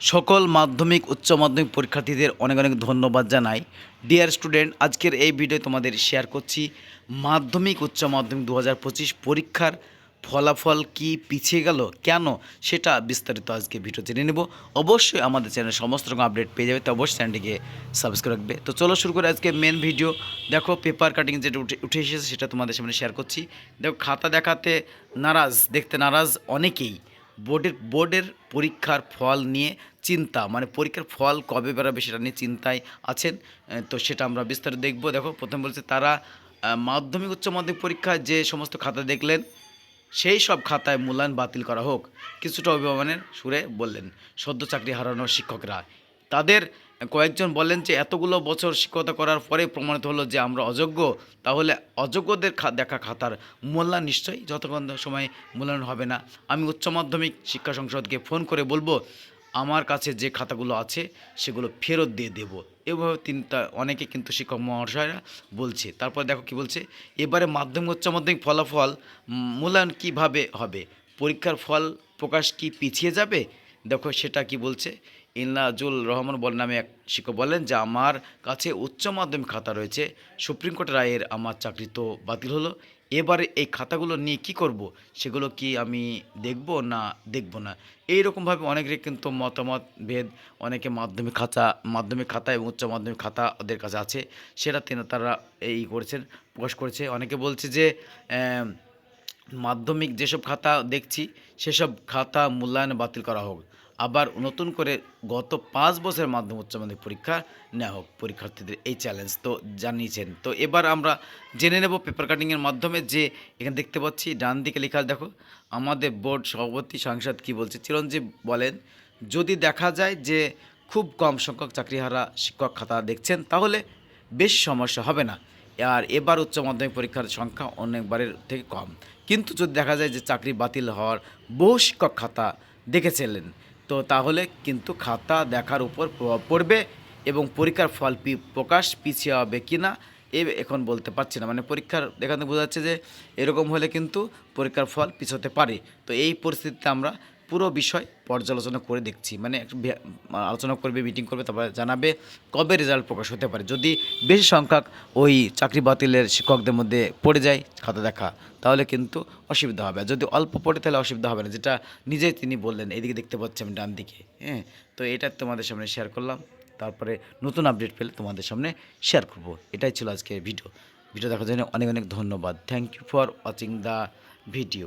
সকল মাধ্যমিক, উচ্চ মাধ্যমিক পরীক্ষার্থীদের অনেক অনেক ধন্যবাদ জানাই। ডিয়ার স্টুডেন্ট আজকের এই ভিডিও তোমাদের শেয়ার করছি, মাধ্যমিক, উচ্চ মাধ্যমিক দু হাজার পঁচিশ পরীক্ষার ফলাফল কি পিছিয়ে গেল, কেন? সেটা বিস্তারিত আজকে ভিডিও জেনে নেব। অবশ্যই আমাদের চ্যানেল সমস্ত রকম আপডেট পেয়ে যাবে, তো অবশ্যই চ্যানেলটিকে সাবস্ক্রাইব রাখবে। তো চলো শুরু করে আজকে মেন ভিডিও দেখো পেপার কাটিং যেটা উঠে উঠে এসেছে, সেটা তোমাদের সামনে শেয়ার করছি। দেখো, খাতা দেখাতে নারাজ, দেখতে নারাজ অনেকেই। বোর্ডের বোর্ডের পরীক্ষার ফল নিয়ে চিন্তা। মানে পরীক্ষার ফল কবে বেরোবে সেটা নিয়ে চিন্তায় আছেন। তো সেটা আমরা বিস্তারিত দেখব। দেখো, প্রথম বলছে তারা মাধ্যমিক, উচ্চ মাধ্যমিক পরীক্ষায় যে সমস্ত খাতা দেখলেন, সেই সব খাতায় মূল্যায়ন বাতিল করা হোক। কিছুটা অভিভাবনের সুরে বললেন, সদ্য চাকরি হারানো শিক্ষকরা। তাদের কয়েকজন বলেন যে এতগুলো বছর শিক্ষকতা করার পরে প্রমাণিত হলো যে আমরা অযোগ্য। তাহলে অযোগ্যদের দেখা খাতার মূল্যায়ন নিশ্চয়ই যতক্ষণ সময় মূল্যায়ন হবে না। আমি উচ্চ মাধ্যমিক শিক্ষা সংসদকে ফোন করে বলব, আমার কাছে যে খাতাগুলো আছে সেগুলো ফেরত দিয়ে দেব। এভাবে তিনটা অনেকে কিন্তু শিক্ষক মহাশয়রা বলছে। তারপর দেখো কি বলছে, এবারে মাধ্যমিক, উচ্চ মাধ্যমিক ফলাফল মূল্যায়ন কীভাবে হবে? পরীক্ষার ফল প্রকাশ কি পিছিয়ে যাবে? দেখো সেটা কি বলছে? ইনলাজুল রহমান বল নামে এক শিক্ষক বলেন যে আমার কাছে উচ্চ মাধ্যমিক খাতা রয়েছে, সুপ্রিম কোর্ট রায়ের আমার চাকরি তো বাতিল হলো। এবারে এই খাতাগুলো নিয়ে কি করব? সেগুলো কি আমি দেখব না দেখব না? এই এইরকমভাবে অনেকের কিন্তু মতামত, ভেদ, অনেকে মাধ্যমিক খাতা মাধ্যমিক খাতা এবং উচ্চ মাধ্যমিক খাতা ওদের কাছে আছে। সেটা তিনি তারা এই করেছেন, প্রকাশ করেছে। অনেকে বলছে যে মাধ্যমিক যেসব খাতা দেখছি, সেসব খাতা মূল্যায়ন বাতিল করা হোক। আবার নতুন করে গত পাঁচ বছরের মাধ্যমিক উচ্চ মাধ্যমিক পরীক্ষা নেওয়া হোক পরীক্ষার্থীদের এই চ্যালেঞ্জ তো জানিয়েছেন। তো এবার আমরা জেনে নেব পেপার কাটিংয়ের মাধ্যমে যে এখানে দেখতে পাচ্ছি, ডান দিকে লেখা দেখো, আমাদের বোর্ড সভাপতি সাংসদ কি বলছে? চিরঞ্জীব বলেন, যদি দেখা যায় যে খুব কম সংখ্যক চাকরিহারা শিক্ষক খাতা দেখছেন, তাহলে বেশ সমস্যা হবে না। আর এবার উচ্চ মাধ্যমিক পরীক্ষার সংখ্যা অনেকবারের থেকে কম। কিন্তু যদি দেখা যায় যে চাকরি বাতিল হওয়ার বহু শিক্ষক খাতা দেখেছিলেন, তো তাহলে কিন্তু খাতা দেখার উপর প্রভাব পড়বে এবং পরীক্ষার ফল প্রকাশ পিছিয়ে হবে কি না, এ এখন বলতে পারছি না। মানে পরীক্ষার এখানে বোঝা যাচ্ছে যে এরকম হলে কিন্তু পরীক্ষার ফল পিছোতে পারে। তো এই পরিস্থিতিতে আমরা পুরো বিষয় পর্যালোচনা করে দেখছি। মানে আলোচনা করবে মিটিং করবে, তারপরে জানাবে কবে রেজাল্ট প্রকাশ হতে পারে। যদি বেশি সংখ্যক ওই চাকরি বাতিলের শিক্ষকদের মধ্যে পড়ে যায় খাতা দেখা, তাহলে কিন্তু অসুবিধা হবে। যদি অল্প পড়ে, তাহলে অসুবিধা হবে না, যেটা নিজেই তিনি বললেন। এদিকে দেখতে পাচ্ছি আমি ডান দিকে হ্যাঁ? তো এটা তোমাদের সামনে শেয়ার করলাম। তারপরে নতুন আপডেট পেলে তোমাদের সামনে শেয়ার করব। এটাই ছিল আজকের ভিডিও ভিডিও দেখার জন্য অনেক অনেক ধন্যবাদ। Thank you for watching the video